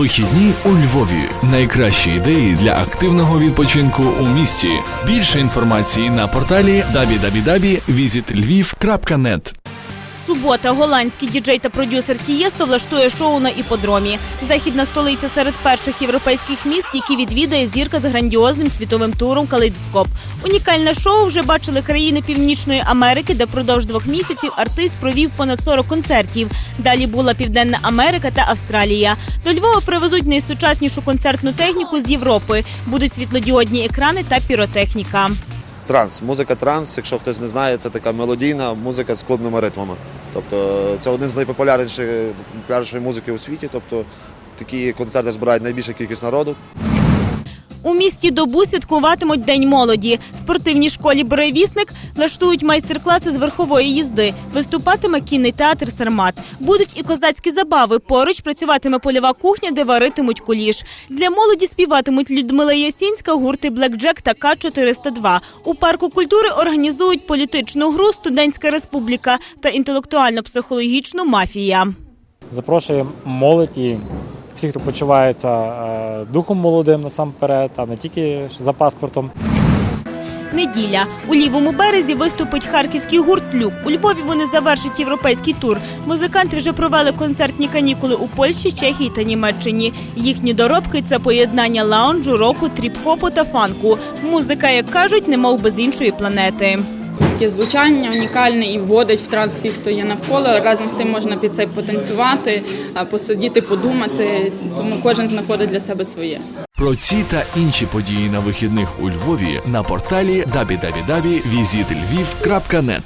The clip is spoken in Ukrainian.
Вихідні у Львові. Найкращі ідеї для активного відпочинку у місті. Більше інформації на порталі www.visitlviv.net. Субота голландський діджей та продюсер Тієсто влаштує шоу на іподромі. Західна столиця серед перших європейських міст, які відвідає зірка з грандіозним світовим туром Калейдоскоп. Унікальне шоу вже бачили країни Північної Америки, де впродовж двох місяців артист провів понад 40 концертів. Далі була Південна Америка та Австралія. До Львова привезуть найсучаснішу концертну техніку з Європи. Будуть світлодіодні екрани та піротехніка. Транс, музика транс, якщо хтось не знає, це така мелодійна музика з клубними ритмами. Тобто це один з найпопулярніших популярнішої музики у світі. Тобто такі концерти збирають найбільшу кількість народу. У місті добу святкуватимуть День молоді. В спортивній школі Буревісник влаштують майстер-класи з верхової їзди. Виступатиме кінний театр Сармат. Будуть і козацькі забави. Поруч працюватиме польова кухня, де варитимуть куліш. Для молоді співатимуть Людмила Ясінська, гурти Блекджек та К-402. У парку культури організують політичну гру Студентська республіка та інтелектуально-психологічну мафія. Запрошуємо молодь і всіх, хто почувається е, духом молодим насамперед, а не тільки за паспортом. Неділя у лівому березі виступить харківський гурт Люк. У Львові вони завершать європейський тур. Музиканти вже провели концертні канікули у Польщі, Чехії та Німеччині. Їхні доробки це поєднання лаунджу, року, тріп-хопу та фанку. Музика, як кажуть, немов без іншої планети. Таке звучання унікальне і вводить в транс всіх, хто є навколо. Разом з тим можна під це потанцювати, посидіти, подумати. Тому кожен знаходить для себе своє. Про ці та інші події на вихідних у Львові на порталі www.visitlviv.net.